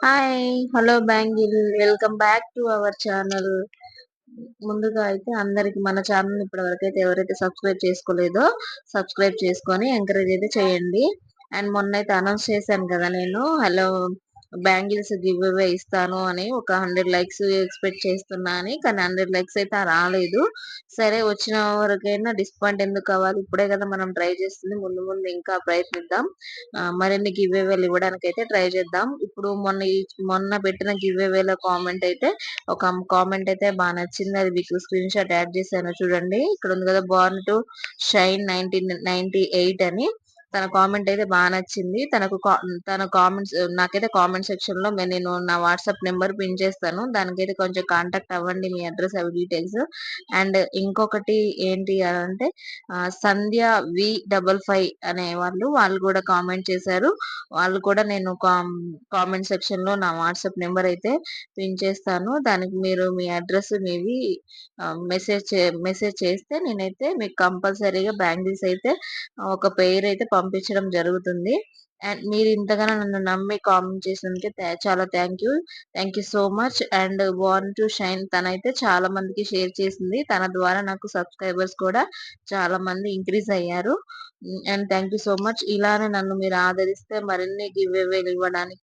Hi hello bangle welcome back to our channel ముందుగా అయితే అందరికి మన ఛానల్ ఇప్పటి వరకు అయితే ఎవరైతే సబ్స్క్రైబ్ చేసుకోలేదో సబ్స్క్రైబ్ చేసుకొని ఎంకరేజ్ అయితే చేయండి. అండ్ మొన్న అయితే అనౌన్స్ చేశాను కదా నేను. హలో బ్యాంగిల్స్ గివ్ అవే ఇస్తాను అని ఒక హండ్రెడ్ లైక్స్ ఎక్స్పెక్ట్ చేస్తున్నా అని కానీ హండ్రెడ్ లైక్స్ అయితే రాలేదు. సరే వచ్చిన వరకైనా డిస్పాయింట్ ఎందుకు కావాలి ఇప్పుడే కదా మనం ట్రై చేస్తుంది. ముందు ముందు ఇంకా ప్రయత్నిద్దాం. మరిన్ని గివ్ అవేలు ఇవ్వడానికి అయితే ట్రై చేద్దాం. ఇప్పుడు మొన్న మొన్న పెట్టిన గివ్ అవేల కామెంట్ అయితే ఒక కామెంట్ అయితే బాగా నచ్చింది. అది మీకు స్క్రీన్ షాట్ యాడ్ చేశాను. చూడండి ఇక్కడ ఉంది కదా born to shine nineteen ninety eight అని. తన కామెంట్ అయితే బాగా నచ్చింది. తనకు తన కామెంట్స్ నాకైతే కామెంట్ సెక్షన్లో నేను నా వాట్సాప్ నెంబర్ పిన్ చేస్తాను. దానికైతే కొంచెం కాంటాక్ట్ అవ్వండి మీ అడ్రస్ అవి డీటెయిల్స్ అండ్ ఇంకొకటి ఏంటి అంటే సంధ్య వి డబల్ ఫైవ్ అనే వాళ్ళు వాళ్ళు కూడా కామెంట్ చేశారు. వాళ్ళు కూడా నేను కామెంట్ సెక్షన్లో నా వాట్సాప్ నెంబర్ అయితే పిన్ చేస్తాను. దానికి మీరు మీ అడ్రస్ మీవి మెసేజ్ మెసేజ్ చేస్తే నేనైతే మీకు కంపల్సరీగా బ్యాంగిల్స్ అయితే ఒక పేరు అయితే పంపించడం జరుగుతుంది. అండ్ మీరు ఇంతగానో నన్ను నమ్మి కామెంట్ చేసినందుకే చాలా thank you. Thank you so much. And van to shine తనైతే చాలా మందికి షేర్ చేసింది. తన ద్వారా నాకు సబ్స్క్రైబర్స్ కూడా చాలా మంది ఇంక్రీజ్ అయ్యారు. And thank you so much. ఇలానే నన్ను మీరు ఆదరిస్తే మరిన్ని గివ్ ఇవ్వడానికి